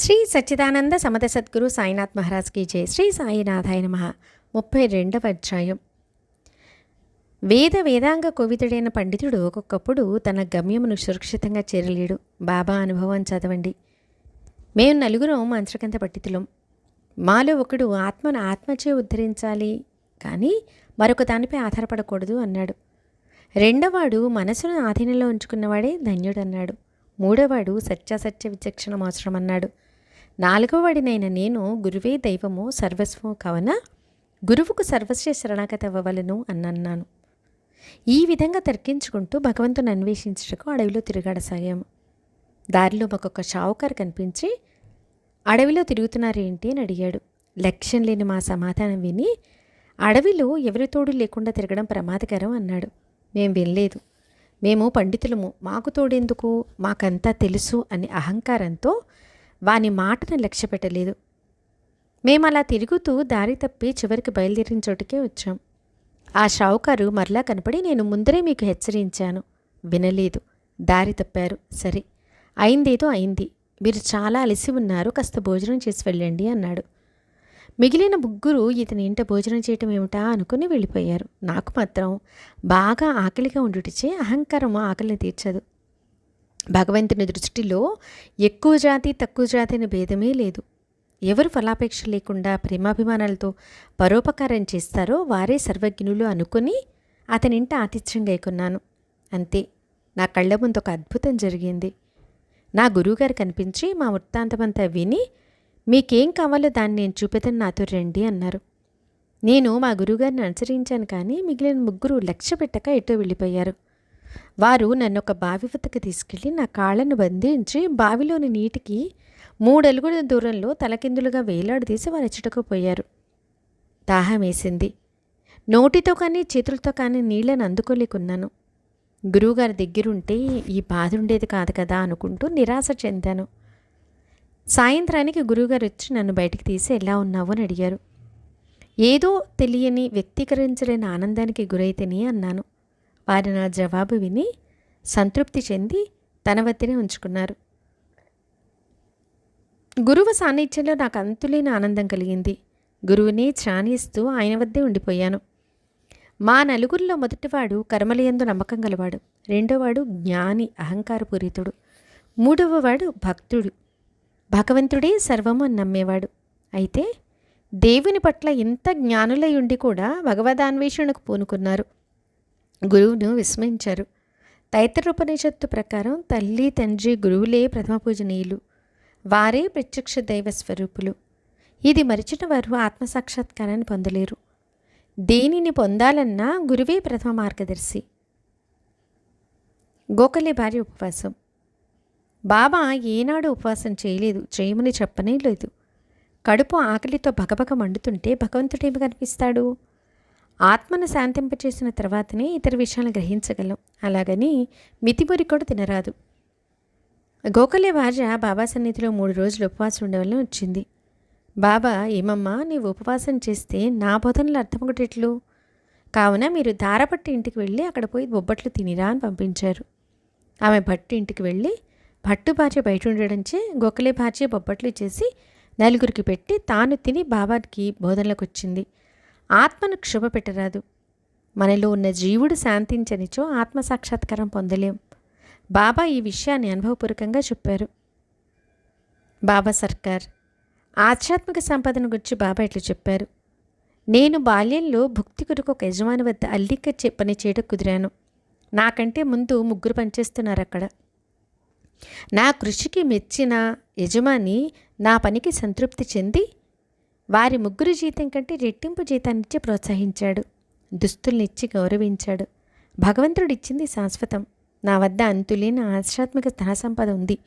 శ్రీ సచ్చిదానంద సమత సద్గురు సాయినాథ్ మహారాజ్కి జై. శ్రీ సాయినాథాయ నమ. ముప్పై రెండవ అధ్యాయం. వేద వేదాంగ కోవిదుడైన పండితుడు ఒక్కొక్కప్పుడు తన గమ్యమును సురక్షితంగా చేరలేడు. బాబా అనుభవం చదవండి. మేము నలుగురం మంత్రకంత పట్టితులం మాలో ఒకడు ఆత్మను ఆత్మచే ఉద్ధరించాలి కానీ మరొక దానిపై ఆధారపడకూడదు అన్నాడు. రెండవాడు మనసును ఆధీనంలో ఉంచుకున్నవాడే ధన్యుడన్నాడు. మూడవవాడు సత్యాసత్య విచక్షణ అవసరమన్నాడు. నాలుగవవాడినైన నేను గురువే దైవము సర్వస్వము కావున గురువుకు సర్వస్వ శరణాగతి అవ్వవలను అన్నన్నాను ఈ విధంగా తర్కించుకుంటూ భగవంతుని అన్వేషించుటకు అడవిలో తిరగాడసాగాము. దారిలో మాకొక షావుకారు కనిపించి అడవిలో తిరుగుతున్నారేంటి? అని అడిగాడు. లక్ష్యం లేని మా సమాధానం విని అడవిలో ఎవరి తోడు లేకుండా తిరగడం ప్రమాదకరం అన్నాడు. మేం వినలేదు. మేము పండితులము. మాకు తోడెందుకు? మాకంతా తెలుసు అనే అహంకారంతో వాని మాటను లక్ష్య పెట్టలేదు మేము అలా తిరుగుతూ దారి తప్పి చివరికి బయలుదేరిన చోటుకే వచ్చాం. ఆ షావుకారు మరలా కనపడి నేను ముందరే మీకు హెచ్చరించాను. వినలేదు. దారి తప్పారు. సరే. అయిందేదో అయింది. మీరు చాలా అలసి ఉన్నారు. కాస్త భోజనం చేసి వెళ్ళండి అన్నాడు. మిగిలిన ముగ్గురు ఇతని ఇంట భోజనం చేయటం ఏమిటా అనుకుని వెళ్ళిపోయారు. నాకు మాత్రం బాగా ఆకలిగా ఉండుటిచే అహంకారం ఆకలిని తీర్చదు. భగవంతుని దృష్టిలో ఎక్కువ జాతి తక్కువ జాతి అనే భేదమే లేదు. ఎవరు ఫలాపేక్ష లేకుండా ప్రేమాభిమానాలతో పరోపకారం చేస్తారో వారే సర్వజ్ఞులు అనుకుని అతనింట ఆతిథ్యం గైకొన్నాను. అంతే నా కళ్ళ ముందు ఒక అద్భుతం జరిగింది. నా గురువుగారు కనిపించి మా వృత్తాంతమంతా విని మీకేం కావాలో దాన్ని నేను చూపెదని నాతో రండి అన్నారు. నేను మా గురువుగారిని అనుసరించాను కానీ మిగిలిన ముగ్గురు లక్ష్య పెట్టక ఎటో వెళ్ళిపోయారు. వారు నన్ను ఒక బావి వద్దకు తీసుకెళ్ళి నా కాళ్ళను బంధించి బావిలోని నీటికి మూడలుగుల దూరంలో తలకిందులుగా వేలాడదీసి వారు ఎచ్చటకు పోయారు. దాహం వేసింది. నోటితో కానీ చేతులతో కానీ నీళ్ళని అందుకోలేకున్నాను. గురువుగారి దగ్గరుంటే ఈ బాధ ఉండేది కాదు కదా అనుకుంటూ నిరాశ చెందాను. సాయంత్రానికి గురువుగారు వచ్చి నన్ను బయటికి తీసి ఎలా ఉన్నావు అని అడిగారు. ఏదో తెలియని వ్యక్తీకరించలేని ఆనందానికి గురైతేనే అన్నాను. వారి నా జవాబు విని సంతృప్తి చెంది తన వద్దనే ఉంచుకున్నారు. గురువు సాన్నిధ్యంలో నాకు అంతులేని ఆనందం కలిగింది. గురువుని ఛానిస్తూ ఆయన వద్దే ఉండిపోయాను. మా నలుగురిలో మొదటివాడు కర్మలయందు నమ్మకం గలవాడు. రెండోవాడు జ్ఞాని అహంకారపూరితుడు. మూడవవాడు భక్తుడు. భగవంతుడే సర్వము అని నమ్మేవాడు. అయితే దేవుని పట్ల ఇంత జ్ఞానులై ఉండి కూడా భగవదాన్వేషణకు పూనుకున్నారు. గురువును విస్మరించారు. తైతరోపనిషత్తు ప్రకారం తల్లి తండ్రి గురువులే ప్రథమ పూజనీయులు. వారే ప్రత్యక్ష దైవ స్వరూపులు. ఇది మరిచిన వారు ఆత్మసాక్షాత్కారాన్ని పొందలేరు. దేనిని పొందాలన్నా గురువే ప్రథమ మార్గదర్శి. గోకలే భార్య ఉపవాసం. బాబా ఏనాడు ఉపవాసం చేయలేదు. చేయమని చెప్పనే లేదు. కడుపు ఆకలితో భగభగ మండుతుంటే భగవంతుడేమి కనిపిస్తాడు? ఆత్మను శాంతింపచేసిన తర్వాతనే ఇతర విషయాలు గ్రహించగలం. అలాగని మితిబురి కూడా తినరాదు. గోకలే భార్య బాబా సన్నిధిలో మూడు రోజులు ఉపవాసం ఉండవలన వచ్చింది. బాబా ఏమమ్మా నీవు ఉపవాసం చేస్తే నా బోధనలు అర్థం ఒకటెట్లు కావున మీరు దారపట్టి ఇంటికి వెళ్ళి అక్కడ పోయి బొబ్బట్లు తినిరా అని పంపించారు. ఆమె భట్టు ఇంటికి వెళ్ళి భట్టు భార్య బయట ఉండడంచే గొక్కలే భార్య బొబ్బట్లు చేసి నలుగురికి పెట్టి తాను తిని బాబాకి బోధనలకు వచ్చింది ఆత్మను క్షుభ పెట్టరాదు మనలో ఉన్న జీవుడు శాంతించనిచో ఆత్మ సాక్షాత్కారం పొందలేం. బాబా ఈ విషయాన్ని అనుభవపూర్వకంగా చెప్పారు. బాబా సర్కార్ ఆధ్యాత్మిక సంపదను గురించి బాబా ఇట్లు చెప్పారు. నేను బాల్యంలో భక్తి కొరకు ఒక యజమాని వద్ద అల్లిక పని చేయడం కుదిరాను. నాకంటే ముందు ముగ్గురు పనిచేస్తున్నారు అక్కడ. నా కృషికి మెచ్చిన యజమాని నా పనికి సంతృప్తి చెంది వారి ముగ్గురు జీతం కంటే రెట్టింపు జీతాన్నిచ్చి ప్రోత్సహించాడు. దుస్తుల్నిచ్చి గౌరవించాడు. భగవంతుడు ఇచ్చింది శాశ్వతం. నా వద్ద అంతులేని ఆధ్యాత్మిక ధన సంపద ఉంది.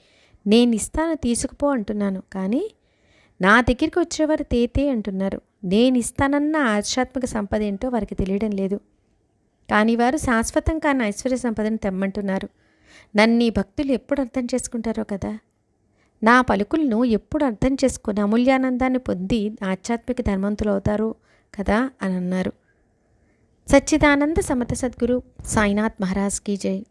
నేను ఇస్తాను తీసుకుపో అంటున్నాను. కానీ నా దగ్గరికి వచ్చేవారు తేతే అంటున్నారు. నేను ఇస్తానన్న ఆధ్యాత్మిక సంపద ఏంటో వారికి తెలియడం లేదు. కానీ వారు శాశ్వతం కాని ఐశ్వర్య సంపదను తెమ్మంటున్నారు. నన్ను ఈ భక్తులు ఎప్పుడు అర్థం చేసుకుంటారో కదా? నా పలుకులను ఎప్పుడు అర్థం చేసుకుని అమూల్యానందాన్ని పొంది ఆధ్యాత్మిక ధర్మంతులవుతారు కదా అని అన్నారు. సచ్చిదానంద సమత సద్గురు సాయినాథ్ మహారాజ్కి జై.